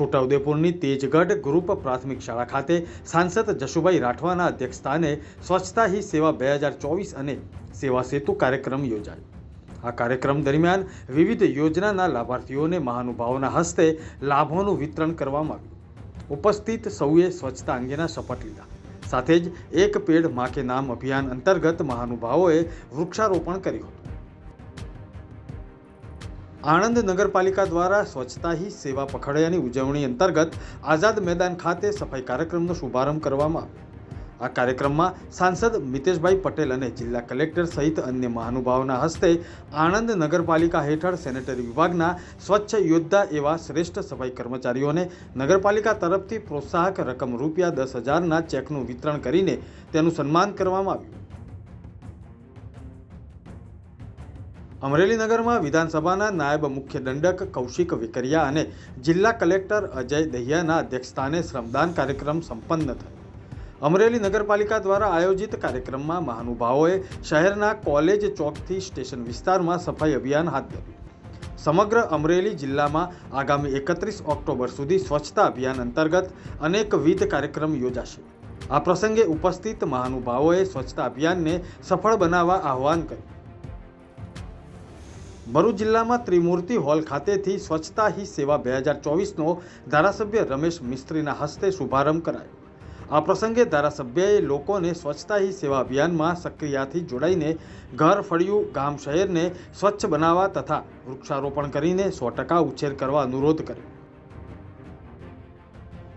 છોટાઉદેપુરની Tejgadh group પ્રાથમિક શાળા ખાતે સાંસદ જશુભાઈ રાઠવાના અધ્યક્ષસ્થાને સ્વચ્છતા હી સેવા બે હજાર ચોવીસ અને સેવા સેતુ કાર્યક્રમ યોજાયો. આ કાર્યક્રમ દરમિયાન વિવિધ યોજનાના લાભાર્થીઓને મહાનુભાવોના હસ્તે લાભોનું વિતરણ કરવામાં આવ્યું. ઉપસ્થિત સૌએ સ્વચ્છતા અંગેના શપથ લીધા. સાથે જ એક પેડ માકે નામ અભિયાન અંતર્ગત મહાનુભાવોએ વૃક્ષારોપણ કર્યું હતું. આણંદ નગરપાલિકા દ્વારા સ્વચ્છતા હી સેવા પખવાડિયાની ઉજવણી અંતર્ગત આઝાદ મેદાન ખાતે સફાઈ કાર્યક્રમનો શુભારંભ કરવામાં આ કાર્યક્રમમાં સાંસદ મિતેશભાઈ પટેલ અને જિલ્લા કલેક્ટર સહિત અન્ય મહાનુભાવોના હસ્તે આણંદ નગરપાલિકા હેઠળ સેનેટરી વિભાગના સ્વચ્છ યોદ્ધા એવા શ્રેષ્ઠ સફાઈ કર્મચારીઓને નગરપાલિકા તરફથી પ્રોત્સાહક રકમ રૂપિયા દસ હજારના ચેકનું વિતરણ કરીને તેનું સન્માન કરવામાં આવ્યું. અમરેલી નગરમાં વિધાનસભાના નાયબ મુખ્ય દંડક કૌશિક વિકરિયા અને જિલ્લા કલેક્ટર અજય દહિયાના અધ્યક્ષસ્થાને શ્રમદાન કાર્યક્રમ સંપન્ન થયો. અમરેલી નગરપાલિકા દ્વારા આયોજિત કાર્યક્રમમાં મહાનુભાવોએ શહેરના કોલેજ ચોકથી સ્ટેશન વિસ્તારમાં સફાઈ અભિયાન હાથ ધર્યું. સમગ્ર અમરેલી જિલ્લામાં આગામી એકત્રીસ ઓક્ટોબર સુધી સ્વચ્છતા અભિયાન અંતર્ગત અનેકવિધ કાર્યક્રમ યોજાશે. આ પ્રસંગે ઉપસ્થિત મહાનુભાવોએ સ્વચ્છતા અભિયાનને સફળ બનાવવા આહવાન કર્યું. ભરૂચ જિલ્લામાં ત્રિમૂર્તિ હોલ ખાતેથી સ્વચ્છતા હી સેવા બે હજાર ચોવીસનો ધારાસભ્ય રમેશ મિસ્ત્રીના હસ્તે શુભારંભ કરાયો. આ પ્રસંગે ધારાસભ્યએ લોકોને સ્વચ્છતા હી સેવા અભિયાનમાં સક્રિયાથી જોડાઈને ઘર ફળિયું, ગામ શહેરને સ્વચ્છ બનાવવા તથા વૃક્ષારોપણ કરીને સો ટકા ઉછેર કરવા અનુરોધ કર્યો.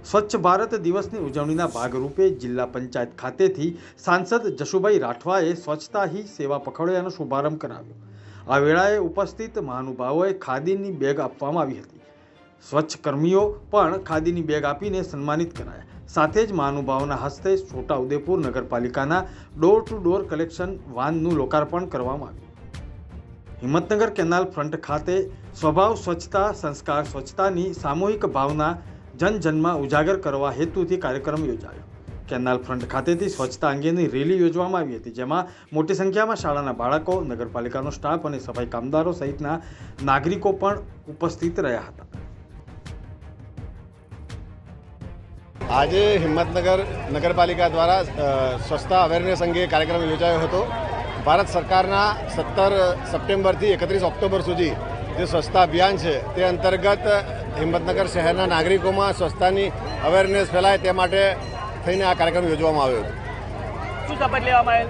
સ્વચ્છ ભારત દિવસની ઉજવણીના ભાગરૂપે જિલ્લા પંચાયત ખાતેથી સાંસદ જશુભાઈ રાઠવાએ સ્વચ્છતા હી સેવા પખવાડિયાનો શુભારંભ કરાવ્યો. આ વેળાએ ઉપસ્થિત મહાનુભાવોએ ખાદીની બેગ આપવામાં આવી હતી. સ્વચ્છ કર્મીઓ પણ ખાદીની બેગ આપીને સન્માનિત કરાયા. સાથે જ મહાનુભાવોના હસ્તે છોટાઉદેપુર નગરપાલિકાના ડોર ટુ ડોર કલેક્શન વાનનું લોકાર્પણ કરવામાં આવ્યું. હિંમતનગર કેનાલ ફ્રન્ટ ખાતે સ્વભાવ સ્વચ્છતા, સંસ્કાર સ્વચ્છતાની સામૂહિક ભાવના જનજનમાં ઉજાગર કરવા હેતુથી કાર્યક્રમ યોજાયો. કેનાલ ફ્રન્ટ ખાતેથી સ્વચ્છતા અંગેની રેલી યોજવામાં આવી હતી, જેમાં મોટી સંખ્યામાં શાળાના બાળકો, નગરપાલિકાનો સ્ટાફ અને સફાઈ કામદારો સહિતના નાગરિકો પણ ઉપસ્થિત રહ્યા હતા. આજે હિંમતનગર નગરપાલિકા દ્વારા સ્વચ્છતા અવેરનેસ અંગે કાર્યક્રમ યોજાયો હતો. ભારત સરકારના સત્તર સપ્ટેમ્બરથી એકત્રીસ ઓક્ટોબર સુધી જે સ્વચ્છતા અભિયાન છે, તે અંતર્ગત હિંમતનગર શહેરના નાગરિકોમાં સ્વચ્છતાની અવેરનેસ ફેલાય તે માટે થઈને આ કાર્યક્રમ યોજવામાં આવ્યો હતો. શું શપથ લેવામાં આવેલ?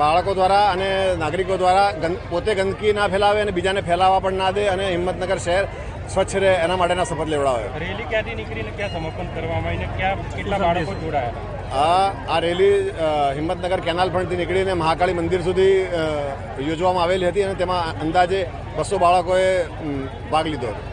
બાળકો દ્વારા અને નાગરિકો દ્વારા પોતે ગંદકી ના ફેલાવે અને બીજાને ફેલાવવા પણ ના દે અને હિંમતનગર શહેર સ્વચ્છ રહે એના માટેના શપથ લેવડાવ્યો. રેલી ક્યાંથી નીકળીને ક્યાં સમર્પણ કરવામાં આવીને ક્યાં કેટલા બાળકો જોડાયા? આ આ રેલી હિંમતનગર કેનાલ ફંડથી નીકળીને મહાકાળી મંદિર સુધી યોજવામાં આવેલી હતી અને તેમાં અંદાજે બસો બાળકોએ ભાગ લીધો હતો.